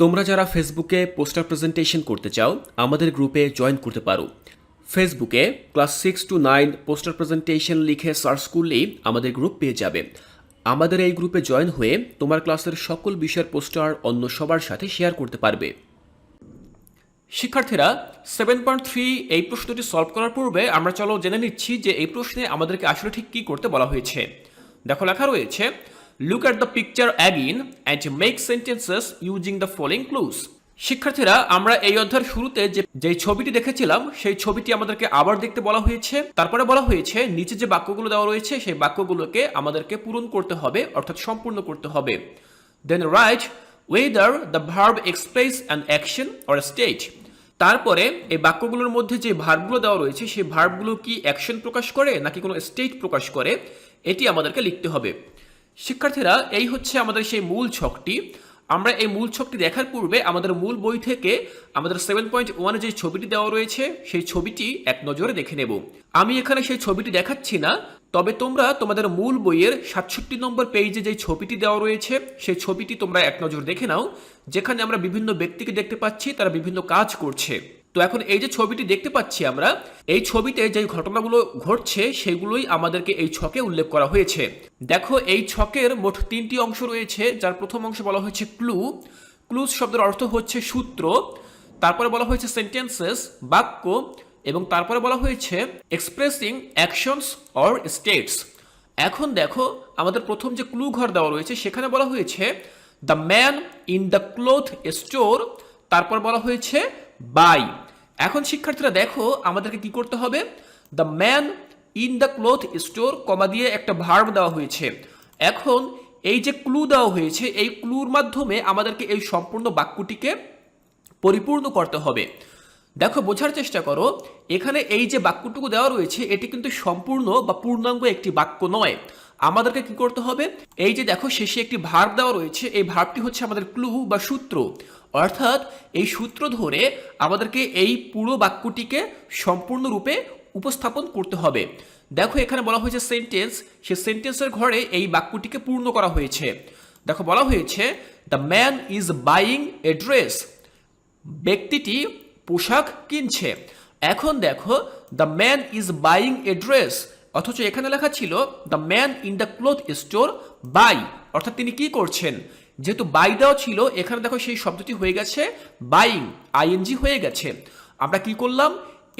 তোমরা যারা ফেসবুকে পোস্টার প্রেজেন্টেশন করতে চাও, আমাদের গ্রুপে জয়েন করতে পারো। ফেসবুকে class six to nine poster presentation লিখে সার্চ করলেই আমাদের গ্রুপ পেয়ে যাবে। আমাদের এই গ্রুপে জয়েন হয়ে তোমার ক্লাসের সকল বিষয়ের পোস্টার অন্য সবার সাথে শেয়ার করতে পারবে। শিক্ষার্থীরা সেভেন পয়েন্ট থ্রি এই প্রশ্নটি সলভ করার পূর্বে আমরা চলো জেনে নিচ্ছি যে এই প্রশ্নে আমাদেরকে আসলে ঠিক কী করতে বলা হয়েছে। দেখো লেখা রয়েছে look at the picture again and make sentences using the following clues শিক্ষার্থীরা, আমরা এই অধ্যায়ের শুরুতে যে ছবিটি দেখেছিলাম, সেই ছবিটি আমাদেরকে আবার দেখতে বলা হয়েছে। তারপরে বলা হয়েছে, নিচে যে বাক্যগুলো দেওয়া রয়েছে, সেই বাক্যগুলোকে আমাদেরকে পূরণ করতে হবে, অর্থাৎ সম্পূর্ণ করতে হবে। Then right whether the verb express an action or state তারপরে এই বাক্যগুলোর মধ্যে যে ভার্বগুলো দেওয়া রয়েছে, সেই ভার্বগুলো কি অ্যাকশন প্রকাশ করে, নাকি কোনো স্টেট প্রকাশ করে, এটি আমাদেরকে লিখতে হবে। শিক্ষার্থীরা, এই হচ্ছে আমাদের সেই মূল ছকটি। আমরা এই মূল ছকটি দেখার পূর্বে আমাদের মূল বই থেকে আমাদের সেভেন পয়েন্ট ওয়ানে যে ছবিটি দেওয়া রয়েছে, সেই ছবিটি এক নজরে দেখে নেব। আমি এখানে সেই ছবিটি দেখাচ্ছি না, তবে তোমরা তোমাদের মূল বইয়ের সাতষট্টি নম্বর পেজে যে ছবিটি দেওয়া রয়েছে, সেই ছবিটি তোমরা এক নজর দেখে নাও, যেখানে আমরা বিভিন্ন ব্যক্তিকে দেখতে পাচ্ছি, তারা বিভিন্ন কাজ করছে। তো এখন এই যে ছবিটি দেখতে পাচ্ছি আমরা, এই ছবিতে যে ঘটনাগুলো ঘটছে সেগুলোই আমাদেরকে এই ছকে উল্লেখ করা হয়েছে। দেখো, এই ছকের মোট তিনটি অংশ রয়েছে, যার প্রথম অংশ বলা হয়েছে ক্লু। ক্লুজ শব্দের অর্থ হচ্ছে সূত্র, তারপরে বলা হয়েছে সেন্টেন্সেস বাক্য, এবং তারপরে বলা হয়েছে এক্সপ্রেসিং অ্যাকশনস অর স্টেটস এখন দেখো, আমাদের প্রথম যে ক্লু ঘর দেওয়া রয়েছে, সেখানে বলা হয়েছে the man in the cloth store তারপর বলা হয়েছে বাই এখন শিক্ষার্থীরা দেখো আমাদেরকে কি করতে হবে? The man in the cloth store comma দিয়ে একটা ভার্ব দেওয়া হয়েছে। এখন এই যে ক্লু দেওয়া হয়েছে, এই ক্লুর মাধ্যমে আমাদেরকে এই সম্পূর্ণ বাক্যটিকে পরিপূর্ণ করতে হবে। দেখো, বোঝার চেষ্টা করো, এখানে এই যে বাক্যটুকু দেওয়া রয়েছে, এটি কিন্তু সম্পূর্ণ বা পূর্ণাঙ্গ একটি বাক্য নয়। আমাদেরকে কি করতে হবে? এই যে দেখো, শেষে একটি ভার্ব দেওয়া রয়েছে, এই ভার্বটি হচ্ছে আমাদের ক্লু বা সূত্র। অর্থাৎ এই সূত্র ধরে আমাদেরকে এই পুরো বাক্যটিকে সম্পূর্ণরূপে উপস্থাপন করতে হবে। দেখো এখানে বলা হয়েছে সেন্টেন্স সে সেন্টেন্সের ঘরে এই বাক্যটিকে পূর্ণ করা হয়েছে। দেখো বলা হয়েছে the man is buying a dress ব্যক্তিটি পোশাক কিনছে। এখন দেখো the man is buying a dress অথচ এখানে লেখা ছিল the man in the cloth store buy অর্থাৎ তিনি কি করছেন? যেহেতু বাই দেওয়া ছিল, এখানে দেখো সেই শব্দটি হয়ে গেছে বাইং আইএনজি হয়ে গেছে। আমরা কি করলাম?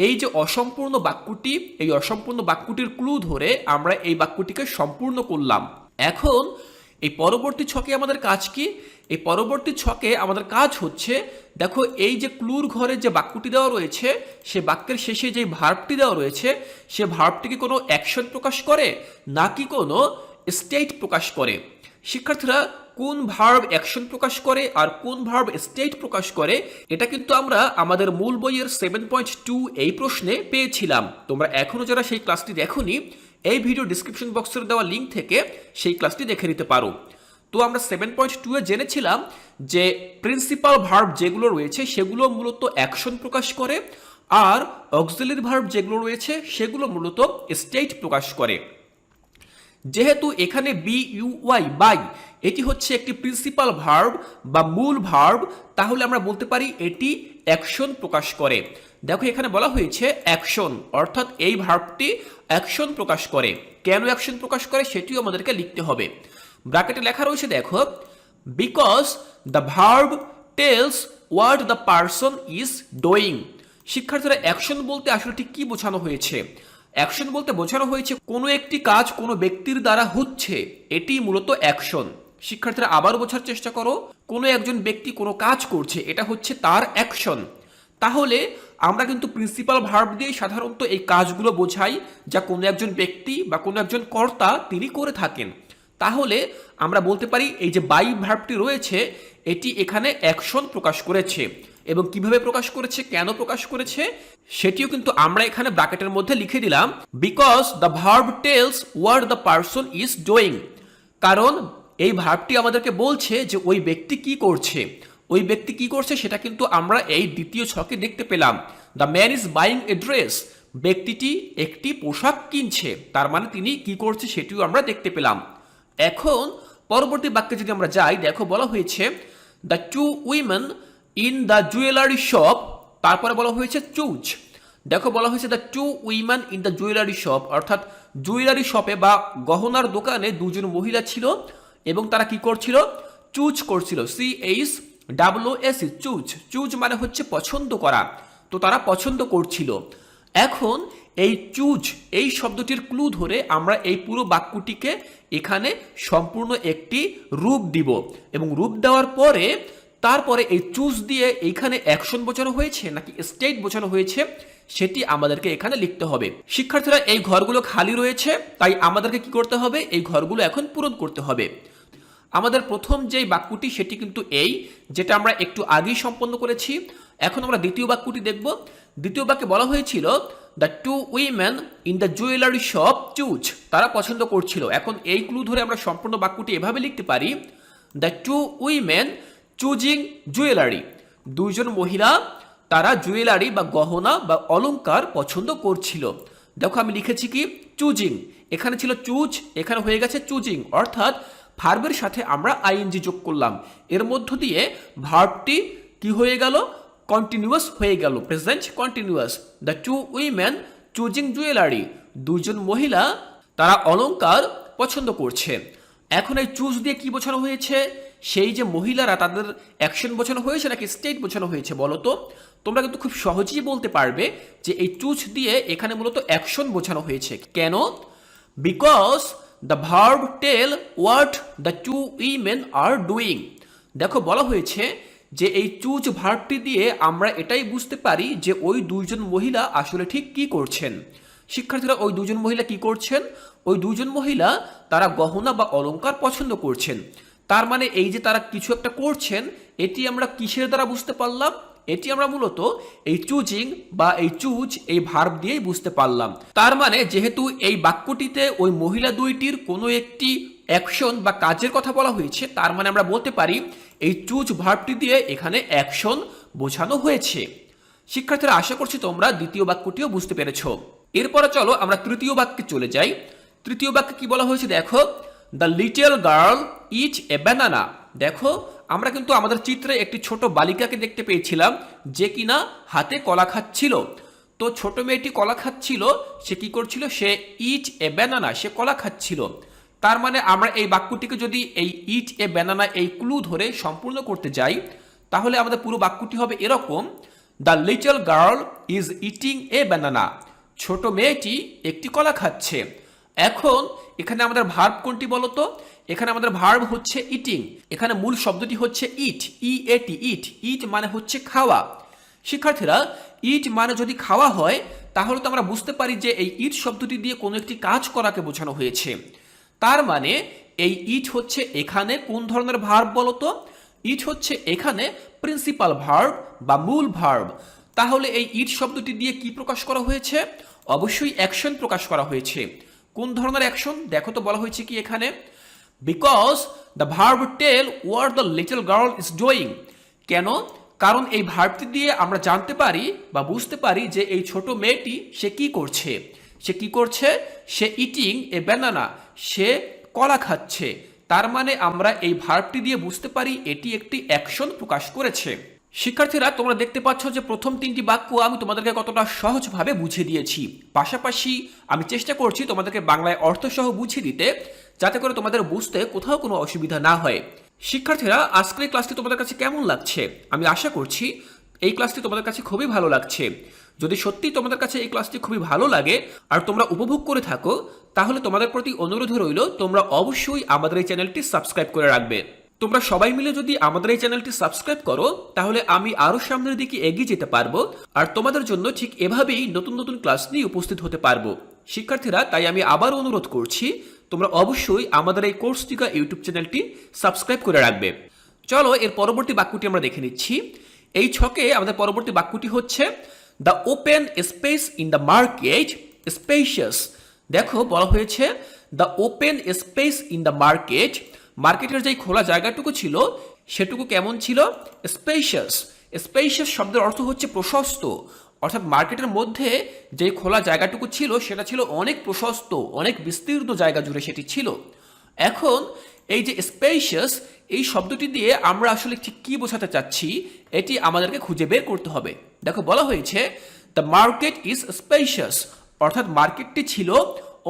এই যে অসম্পূর্ণ বাক্যটি, এই অসম্পূর্ণ বাক্যটির ক্লু ধরে আমরা এই বাক্যটিকে সম্পূর্ণ করলাম। এখন, এই পরবর্তী ছকে আমাদের কাজ কি? এই পরবর্তী ছকে আমাদের কাজ হচ্ছে, দেখো এই যে ক্লুর ঘরে যে বাক্যটি দেওয়া রয়েছে, সে বাক্যের শেষে যে ভার্বটি দেওয়া রয়েছে, সে ভার্বটি কি কোনো অ্যাকশন প্রকাশ করে? নাকি কোনো স্টেট প্রকাশ করে? শিক্ষার্থীরা কোন ভার্ব অ্যাকশন প্রকাশ করে আর কোন ভার্ব স্টেট প্রকাশ করে, এটা কিন্তু আমরা আমাদের মূল বইয়ের সেভেন পয়েন্ট টু এই প্রশ্নে পেয়েছিলাম। তোমরা এখনও যারা সেই ক্লাসটি দেখোনি, এই ভিডিও ডিসক্রিপশন বক্সের দেওয়া লিঙ্ক থেকে সেই ক্লাসটি দেখে নিতে পারো। তো আমরা সেভেন পয়েন্ট টু এ জেনেছিলাম যে প্রিন্সিপাল ভার্ব যেগুলো রয়েছে, সেগুলো মূলত অ্যাকশন প্রকাশ করে, আর অক্সিলারি ভার্ব যেগুলো রয়েছে, সেগুলো মূলত স্টেট প্রকাশ করে। যেহেতু এখানে বি ইউ ওয়াই বাই এটি হচ্ছে একটি প্রিন্সিপাল ভার্ব বা মূল ভার্ব তাহলে আমরা বলতে পারি এটি অ্যাকশন প্রকাশ করে। দেখো এখানে বলা হয়েছে অ্যাকশন অর্থাৎ এই ভার্বটি অ্যাকশন প্রকাশ করে। কেন অ্যাকশন প্রকাশ করে সেটিও আমাদেরকে লিখতে হবে। ব্র্যাকেটে লেখা রয়েছে, দেখো because the verb tells what the person is doing শিক্ষার্থীরা অ্যাকশন বলতে আসলে ঠিক কি বোঝানো হয়েছে? অ্যাকশন বলতে বোঝানো হয়েছে কোনো একটি কাজ কোনো ব্যক্তির দ্বারা হচ্ছে। এটি মূলত অ্যাকশন। শিক্ষার্থীরা আবার বোঝার চেষ্টা করো, কোনো একজন ব্যক্তি কোনো কাজ করছে, এটা হচ্ছে তার অ্যাকশন। তাহলে আমরা কিন্তু প্রিন্সিপাল ভার্ব দিয়ে সাধারণত এই কাজগুলো বোঝাই যা কোনো একজন ব্যক্তি বা কোনো একজন কর্তা তিনি করে থাকেন। তাহলে আমরা বলতে পারি এই যে বাই ভার্বটি রয়েছে, এটি এখানে অ্যাকশন প্রকাশ করেছে। এবং কীভাবে প্রকাশ করেছে, কেন প্রকাশ করেছে, সেটিও কিন্তু আমরা এখানে ব্র্যাকেটের মধ্যে লিখে দিলাম because the verb tells what the person is doing কারণ এই ভার্বটি আমাদেরকে বলছে যে ওই ব্যক্তি কি করছে। ওই ব্যক্তি কি করছে সেটা কিন্তু আমরা এই দ্বিতীয় ছকে দেখতে পেলাম। The man is buying a dress ব্যক্তিটি একটি পোশাক কিনছে। তার মানে তিনি কি করছে সেটিও আমরা দেখতে পেলাম। এখন পরবর্তী বাক্যে যদি আমরা যাই, দেখো বলা হয়েছে the two women in the jewellery shop তারপরে বলা হয়েছে চুজ। দেখো, বলা হয়েছে the two women in the jewellery shop অর্থাৎ জুয়েলারি শপে বা গহনার দোকানে দুজন মহিলা ছিল এবং তারা কি করছিল? চুজ করছিল। C H W S choose. Choose মানে হচ্ছে পছন্দ করা। তো তারা পছন্দ করছিল। এখন এই চুজ, এই শব্দটির ক্লু ধরে আমরা এই পুরো বাক্যটিকে এখানে সম্পূর্ণ একটি রূপ দিব। এবং রূপ দেওয়ার পরে তারপরে এই চুজ দিয়ে এইখানে অ্যাকশন বোঝানো হয়েছে নাকি স্টেট বোঝানো হয়েছে, সেটি আমাদেরকে এখানে লিখতে হবে। শিক্ষার্থীরা, এই ঘরগুলো খালি রয়েছে, তাই আমাদেরকে কি করতে হবে? এই ঘরগুলো এখন পূরণ করতে হবে। আমাদের প্রথম যেই বাক্যটি, সেটি কিন্তু এই, যেটা আমরা একটু আগেই সম্পন্ন করেছি। এখন আমরা দ্বিতীয় বাক্যটি দেখব। দ্বিতীয় বাক্যে বলা হয়েছিল the two women in the jewellery shop choose তারা পছন্দ করছিল। এখন এই ক্লু ধরে আমরা সম্পূর্ণ বাক্যটি এভাবে লিখতে পারি the two women choosing jewellery. দুইজন মহিলা, তারা জুয়েলারি বা গহনা বা অলংকার পছন্দ করছিল। দেখো আমি লিখেছি কি? চুজিং। এখানে ছিল চুজ, এখানে হয়ে গেছে চুজিং। অর্থাৎ ভার্বের সাথে আমরা আইএনজি যোগ করলাম। এর মধ্য দিয়ে ভার্বটি কি হয়ে গেল? কন্টিনিউয়াস হয়ে গেল। Present continuous. The two women choosing jewellery. দুজন মহিলা, তারা অলঙ্কার পছন্দ করছে। এখন এই চুজ দিয়ে কি বোঝানো হয়েছে? সেই যে মহিলারা তাদের অ্যাকশন বোঝানো হয়েছে নাকি স্টেট বোঝানো হয়েছে বলো তো? তোমরা কিন্তু খুব সহজেই বলতে পারবে যে এই চুজ দিয়ে এখানে মূলত অ্যাকশন বোঝানো হয়েছে। কেন? Because the verb tell what the two women are doing দেখো বলা হয়েছে যে এই চুজ ভার্বটি দিয়ে আমরা এটাই বুঝতে পারি যে ওই দুইজন মহিলা আসলে ঠিক কি করছেন। শিক্ষার্থীরা, ওই দুজন মহিলা কি করছেন? ওই দুজন মহিলা তারা গহনা বা অলংকার পছন্দ করছেন। তার মানে এই যে তারা কিছু একটা করছেন, এটি আমরা কিসের দ্বারা বুঝতে পারলাম? এটি আমরা মূলত এই চুজিং বা এই চুজ, এই ভার্ব দিয়েই বুঝতে পারলাম। তার মানে যেহেতু এই বাক্যটিতে ওই মহিলা দুইটির কোনো একটি অ্যাকশন বা কাজের কথা বলা হয়েছে, তার মানে আমরা বলতে পারি এই চুজ ভার্বটি দিয়ে এখানে অ্যাকশন বোঝানো হয়েছে। শিক্ষার্থীরা, আশা করছি তোমরা দ্বিতীয় বাক্যটিও বুঝতে পেরেছ। এরপরে চলো আমরা তৃতীয় বাক্যে চলে যাই। তৃতীয় বাক্যে কি বলা হয়েছে দেখো? The little girl eats a banana দেখো, আমরা কিন্তু আমাদের চিত্রে একটি ছোট বালিকাকে দেখতে পেয়েছিলাম, যে কিনা হাতে কলা খাচ্ছিল। তো ছোট মেয়েটি কলা খাচ্ছিল, সে কি করছিল? সে ইচ এ ব্যানানা সে কলা খাচ্ছিল। তার মানে আমরা এই বাক্যটিকে যদি এই ইট এ ব্যানানা এই ক্লু ধরে সম্পূর্ণ করতে যাই, তাহলে আমাদের পুরো বাক্যটি হবে এরকম। The little girl is eating a banana ছোট মেয়েটি একটি কলা খাচ্ছে। এখন এখানে আমাদের ভার্ব কোনটি বলতো? এখানে আমাদের ভার্ব হচ্ছে ইটিং এখানে মূল শব্দটি হচ্ছে ইট ই এটি ইট ইট মানে হচ্ছে খাওয়া। শিক্ষার্থীরা ইট মানে যদি খাওয়া হয়, তাহলে তো আমরা বুঝতে পারি যে এই ইট শব্দটি দিয়ে কোনো একটি কাজ করাকে বোঝানো হয়েছে। তার মানে এই ইট হচ্ছে এখানে কোন ধরনের ভার্ব বলতো? ইট হচ্ছে এখানে প্রিন্সিপাল ভার্ব বা মূল ভার্ব তাহলে এই ইট শব্দটি দিয়ে কি প্রকাশ করা হয়েছে? অবশ্যই অ্যাকশন প্রকাশ করা হয়েছে। কোন ধরনের অ্যাকশন দেখো তো বলা হয়েছে কি এখানে? Because the verb tell what the little girl is doing কেন? কারণ এই ভার্বটি দিয়ে আমরা জানতে পারি বা বুঝতে পারি যে এই ছোট মেয়েটি সে কি করছে। সে কি করছে? সে ইটিং এ ব্যানানা সে কলা খাচ্ছে। তার মানে আমরা এই ভার্বটি দিয়ে বুঝতে পারি এটি একটি অ্যাকশন প্রকাশ করেছে। শিক্ষার্থীরা, তোমরা দেখতে পাচ্ছ যে প্রথম তিনটি বাক্য আমি তোমাদেরকে কতটা সহজভাবে বুঝিয়ে দিয়েছি। পাশাপাশি আমি চেষ্টা করছি তোমাদেরকে বাংলায় অর্থসহ বুঝিয়ে দিতে, যাতে করে তোমাদের বুঝতে কোথাও কোনো অসুবিধা না হয়। শিক্ষার্থীরা, আজকের এই ক্লাসটি তোমাদের কাছে কেমন লাগছে? আমি আশা করছি এই ক্লাসটি তোমাদের কাছে খুবই ভালো লাগছে। যদি সত্যি তোমাদের কাছে এই ক্লাসটি খুবই ভালো লাগে আর তোমরা উপভোগ করে থাকো, তাহলে তোমাদের প্রতি অনুরোধ রইল, তোমরা অবশ্যই আমাদের এই চ্যানেলটি সাবস্ক্রাইব করে রাখবে। তোমরা সবাই মিলে যদি আমাদের এই চ্যানেলটি সাবস্ক্রাইব করো, তাহলে আমি আরও সামনের দিকে এগিয়ে যেতে পারব। আর তোমাদের জন্য ঠিক এভাবেই নতুন নতুন ক্লাস নিয়ে উপস্থিত হতে পারব। শিক্ষার্থীরা, তাই আমি আবার অনুরোধ করছি, তোমরা অবশ্যই আমাদের এই কোর্স টিকা ইউটিউব চ্যানেলটি সাবস্ক্রাইব করে রাখবে। চলো, এর পরবর্তী বাক্যটি আমরা দেখে নিচ্ছি। এই ছকে আমাদের পরবর্তী বাক্যটি হচ্ছে the open space in the market spacious দেখো, বলা হয়েছে the open space in the market মার্কেটের যে খোলা জায়গাটুকু ছিল, সেটুকু কেমন ছিল? স্পেশিয়াস স্পেশিয়াস শব্দের অর্থ হচ্ছে প্রশস্ত। অর্থাৎ মার্কেটের মধ্যে যে খোলা জায়গাটুকু ছিল, সেটা ছিল অনেক প্রশস্ত, অনেক বিস্তীর্ণ জায়গা জুড়ে সেটি ছিল। এখন এই যে স্পেশিয়াস এই শব্দটি দিয়ে আমরা আসলে ঠিক কি বোঝাতে চাচ্ছি, এটি আমাদেরকে খুঁজে বের করতে হবে। দেখো, বলা হয়েছে দ্য মার্কেট ইজ স্পেশিয়াস অর্থাৎ মার্কেটটি ছিল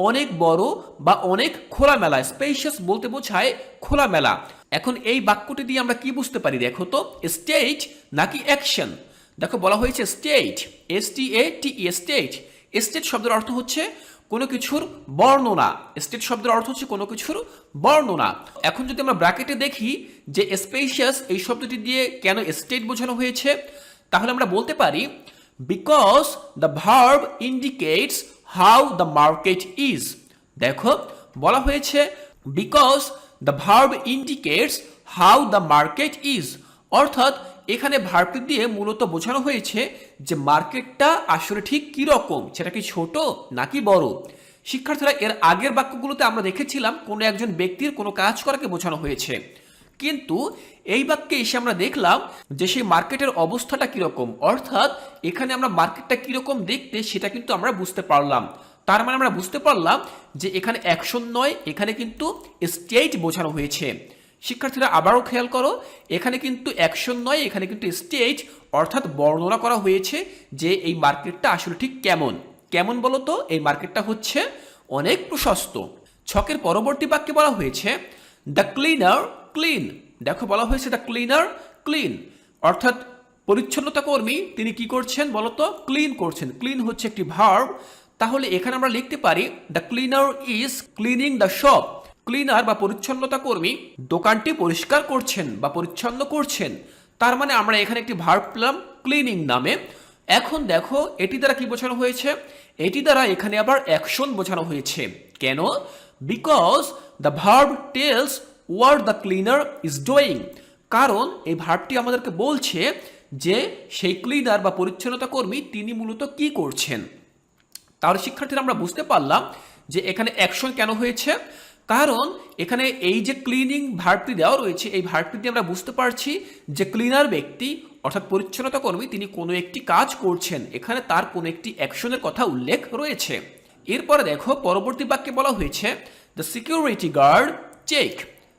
অনেক বড় বা অনেক খোলামেলা স্পেশিয়াস বলতে বোঝায় খোলামেলা। এখন এই বাক্যটি দিয়ে আমরা কি বুঝতে পারি দেখো তো? স্টেট নাকি অ্যাকশন দেখো বলা হয়েছে state S T A T E state state শব্দের অর্থ হচ্ছে কোনো কিছুর বর্ণনা। স্টেট শব্দের অর্থ হচ্ছে কোনো কিছুর বর্ণনা। এখন যদি আমরা ব্র্যাকেটে দেখি যে স্পেশিয়াস এই শব্দটি দিয়ে কেন স্টেট বোঝানো হয়েছে, তাহলে আমরা বলতে পারি because the verb indicates how the market is দেখো, বলা হয়েছে because the verb indicates how the market is অর্থাৎ, এখানে ভার্বটি দিয়ে মূলত বোঝানো হয়েছে যে মার্কেটটা আসলে ঠিক কি রকম সেটা কি ছোট নাকি বড়। শিক্ষার্থীরা এর আগের বাক্যগুলোতে আমরা দেখেছিলাম, কোনো একজন ব্যক্তির কোনো কাজ করাকে বোঝানো হয়েছে। কিন্তু এই বাক্যে এসে আমরা দেখলাম যে সেই মার্কেটের অবস্থাটা কীরকম। অর্থাৎ এখানে আমরা মার্কেটটা কীরকম দেখতে সেটা কিন্তু আমরা বুঝতে পারলাম। তার মানে আমরা বুঝতে পারলাম যে এখানে অ্যাকশন নয়, এখানে কিন্তু স্টেট বোঝানো হয়েছে। শিক্ষার্থীরা আবারও খেয়াল করো, এখানে কিন্তু অ্যাকশন নয়, এখানে কিন্তু স্টেজ অর্থাৎ বর্ণনা করা হয়েছে যে এই মার্কেটটা আসলে ঠিক কেমন। কেমন বলো তো? এই মার্কেটটা হচ্ছে অনেক প্রশস্ত। ছকের পরবর্তী বাক্যে বলা হয়েছে দ্য ক্লিনার ক্লিন দেখো বলা হয়েছে দ্য ক্লিনার ক্লিন অর্থাৎ পরিচ্ছন্নতা কর্মী, তিনি কি করছেন বলতো? ক্লিন করছেন। ক্লিন হচ্ছে একটি ভার্ব তাহলে এখানে আমরা লিখতে পারি the cleaner is cleaning the shop cleaner বা পরিচ্ছন্নতা কর্মী দোকানটি পরিষ্কার করছেন বা পরিচ্ছন্ন করছেন। তার মানে আমরা এখানে একটি ভার্ব পেলাম ক্লিনিং নামে। এখন দেখো, এটি দ্বারা কি বোঝানো হয়েছে? এটি দ্বারা এখানে আবার অ্যাকশন বোঝানো হয়েছে। কেন? Because the verb tells what the cleaner is doing কারণ এই ভার্বটি আমাদেরকে বলছে যে সেই ক্লিনার বা পরিচ্ছন্নতা কর্মী তিনি মূলত কি করছেন। তাহলে শিক্ষার্থীরা আমরা বুঝতে পারলাম যে এখানে অ্যাকশন কেন হয়েছে। কারণ এখানে এই যে ক্লিনিং ভার্বটি দেওয়া রয়েছে, এই ভার্বটি দিয়ে আমরা বুঝতে পারছি যে ক্লিনার ব্যক্তি অর্থাৎ পরিচ্ছন্নতা কর্মী তিনি কোনো একটি কাজ করছেন। এখানে তার কোনো একটি অ্যাকশনের কথা উল্লেখ রয়েছে। এরপরে দেখো, পরবর্তী বাক্যে বলা হয়েছে the security guard check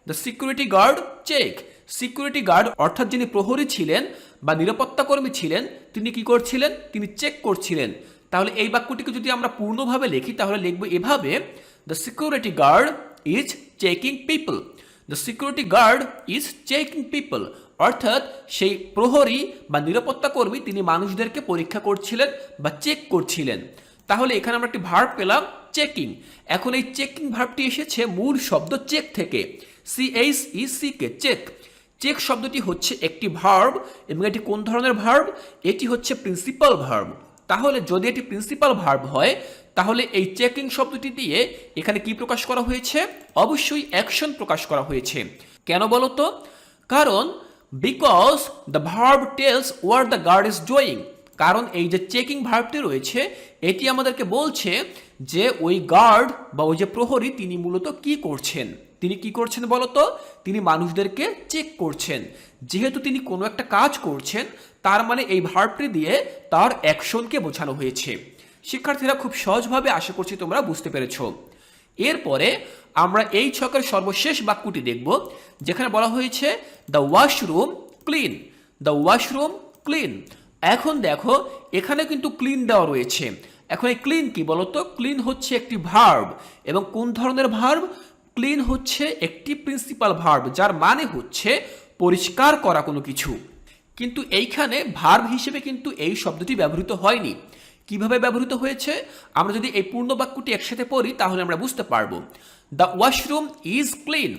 the security guard check security guard অর্থাৎ যিনি প্রহরী ছিলেন বা নিরাপত্তা কর্মী ছিলেন, তিনি কি করছিলেন? তিনি চেক করছিলেন। তাহলে এই বাক্যটিকে যদি আমরা পূর্ণভাবে লিখি, তাহলে লিখব এভাবে the security guard is checking people the security guard is checking people অর্থাৎ সেই প্রহরী বা নিরাপত্তা কর্মী, তিনি মানুষদেরকে পরীক্ষা করছিলেন বা চেক করছিলেন। তাহলে এখানে আমরা একটি ভার্ব পেলাম চেকিং এখন এই চেকিং ভার্বটি এসেছে মূল শব্দ চেক থেকে। C H E C K check check শব্দটি হচ্ছে একটি ভার্ব এবং এটি কোন ধরনের ভার্ব এটি হচ্ছে প্রিন্সিপাল ভার্ব তাহলে যদি এটি প্রিন্সিপাল ভার্ব হয়, তাহলে এই চেকিং শব্দটি দিয়ে এখানে কি প্রকাশ করা হয়েছে? অবশ্যই অ্যাকশন প্রকাশ করা হয়েছে। কেন বলো তো? কারণ because the verb tells what the guard is doing কারণ এই যে চেকিং ভার্বটি রয়েছে, এটি আমাদেরকে বলছে যে ওই গার্ড বা ওই যে প্রহরী তিনি মূলত কি করছেন? তিনি কি করছেন বলতো? তিনি মানুষদেরকে চেক করছেন। যেহেতু তিনি কোনো একটা কাজ করছেন, তার মানে এই ভার্বটি দিয়ে তার অ্যাকশনকে বোঝানো হয়েছে। শিক্ষার্থীরা খুব সহজভাবে আশা করছি তোমরা বুঝতে পেরেছ। এরপরে আমরা এই ছকের সর্বশেষ বাক্যটি দেখব, যেখানে বলা হয়েছে the washroom clean the washroom clean এখন দেখো, এখানে কিন্তু ক্লিন দেওয়া রয়েছে। এখন এই ক্লিন কি বলতো? ক্লিন হচ্ছে একটি ভার্ব এবং কোন ধরনের ভার্ব ক্লিন হচ্ছে একটি প্রিন্সিপাল ভার্ব যার মানে হচ্ছে পরিষ্কার করা কোনো কিছু। কিন্তু এইখানে ভার্ব হিসেবে কিন্তু এই শব্দটি ব্যবহৃত হয়নি। কীভাবে ব্যবহৃত হয়েছে? আমরা যদি এই পূর্ণ বাক্যটি একসাথে পড়ি, তাহলে আমরা বুঝতে পারব। দ্য ওয়াশরুম ইজ ক্লিন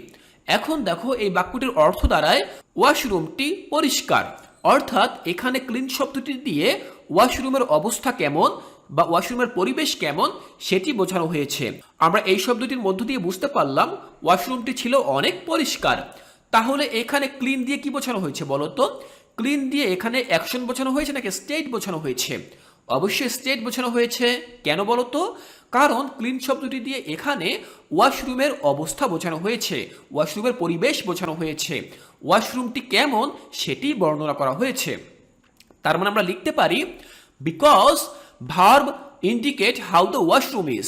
এখন দেখো এই বাক্যটির অর্থ দাঁড়ায় ওয়াশরুমটি পরিষ্কার। অর্থাৎ এখানে ক্লিন শব্দটি দিয়ে ওয়াশরুমের অবস্থা কেমন বা ওয়াশরুমের পরিবেশ কেমন সেটি বোঝানো হয়েছে। আমরা এই শব্দটির মধ্য দিয়ে বুঝতে পারলাম ওয়াশরুমটি ছিল অনেক পরিষ্কার। তাহলে এখানে ক্লিন দিয়ে কি বোঝানো হয়েছে বলতো ক্লিন দিয়ে এখানে অ্যাকশন বোঝানো হয়েছে নাকি স্টেট বোঝানো হয়েছে? অবশ্যই স্টেট বোঝানো হয়েছে। কেন বলতো কারণ ক্লিন শব্দটি দিয়ে এখানে ওয়াশরুমের অবস্থা বোঝানো হয়েছে ওয়াশরুমের পরিবেশ বোঝানো হয়েছে। ওয়াশরুমটি কেমন সেটি বর্ণনা করা হয়েছে। তার মানে আমরা লিখতে পারি because verb indicate how the washroom is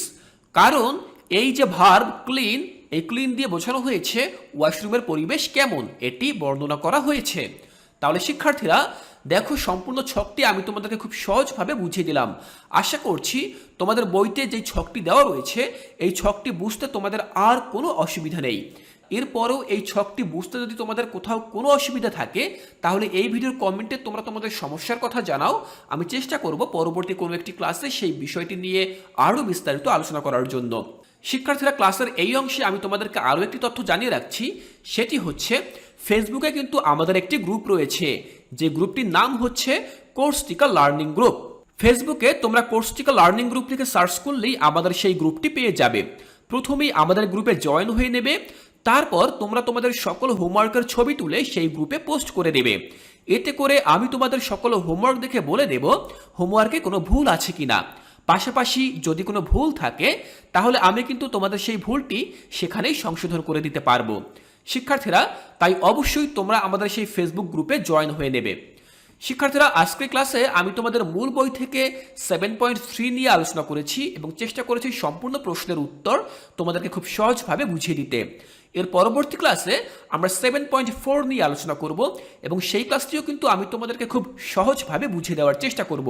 কারণ এই যে ভার্ব ক্লিন এই ক্লিন দিয়ে বোঝানো হয়েছে ওয়াশরুমের পরিবেশ কেমন, এটি বর্ণনা করা হয়েছে। তাহলে শিক্ষার্থীরা দেখো, সম্পূর্ণ ছকটি আমি তোমাদেরকে খুব সহজভাবে বুঝিয়ে দিলাম। আশা করছি তোমাদের বইতে যে ছকটি দেওয়া রয়েছে, এই ছকটি বুঝতে তোমাদের আর কোনো অসুবিধা নেই। এরপরেও এই ছকটি বুঝতে যদি তোমাদের কোথাও কোনো অসুবিধা থাকে, তাহলে এই ভিডিওর কমেন্টে তোমরা তোমাদের সমস্যার কথা জানাও। আমি চেষ্টা করব পরবর্তী কোনো একটি ক্লাসে সেই বিষয়টি নিয়ে আরও বিস্তারিত আলোচনা করার জন্য। শিক্ষার্থীরা, ক্লাসের এই অংশে আমি তোমাদেরকে আরও একটি তথ্য জানিয়ে রাখছি। সেটি হচ্ছে ফেসবুকে কিন্তু আমাদের একটি গ্রুপ রয়েছে। যে গ্রুপটির নাম হচ্ছে কোর্সটিকা লার্নিং গ্রুপ ফেসবুকে তোমরা কোর্সটিকা লার্নিং গ্রুপ লিখে সার্চ করলেই আমাদের সেই গ্রুপটি পেয়ে যাবে। প্রথমেই আমাদের গ্রুপে জয়েন হয়ে নেবে, তারপর তোমরা তোমাদের সকল হোমওয়ার্কের ছবি তুলে সেই গ্রুপে পোস্ট করে দেবে। এতে করে আমি তোমাদের সকল হোমওয়ার্ক দেখে বলে দেব, হোমওয়ার্কে কোনো ভুল আছে কিনা। পাশাপাশি যদি কোনো ভুল থাকে, তাহলে আমি কিন্তু তোমাদের সেই ভুলটি সেখানেই সংশোধন করে দিতে পারব। শিক্ষার্থীরা, তাই অবশ্যই তোমরা আমাদের সেই ফেসবুক গ্রুপে জয়েন হয়ে নেবে। শিক্ষার্থীরা আজকের ক্লাসে আমি তোমাদের মূল বই থেকে সেভেন পয়েন্ট থ্রি নিয়ে আলোচনা করেছি এবং চেষ্টা করেছি সম্পূর্ণ প্রশ্নের উত্তর তোমাদেরকে খুব সহজভাবে বুঝিয়ে দিতে। এর পরবর্তী ক্লাসে আমরা সেভেন পয়েন্ট ফোর নিয়ে আলোচনা করব এবং সেই ক্লাসটিও কিন্তু আমি তোমাদেরকে খুব সহজভাবে বুঝিয়ে দেওয়ার চেষ্টা করব।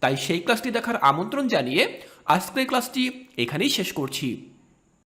তাই সেই ক্লাসটি দেখার আমন্ত্রণ জানিয়ে আজকের ক্লাসটি এখানেই শেষ করছি।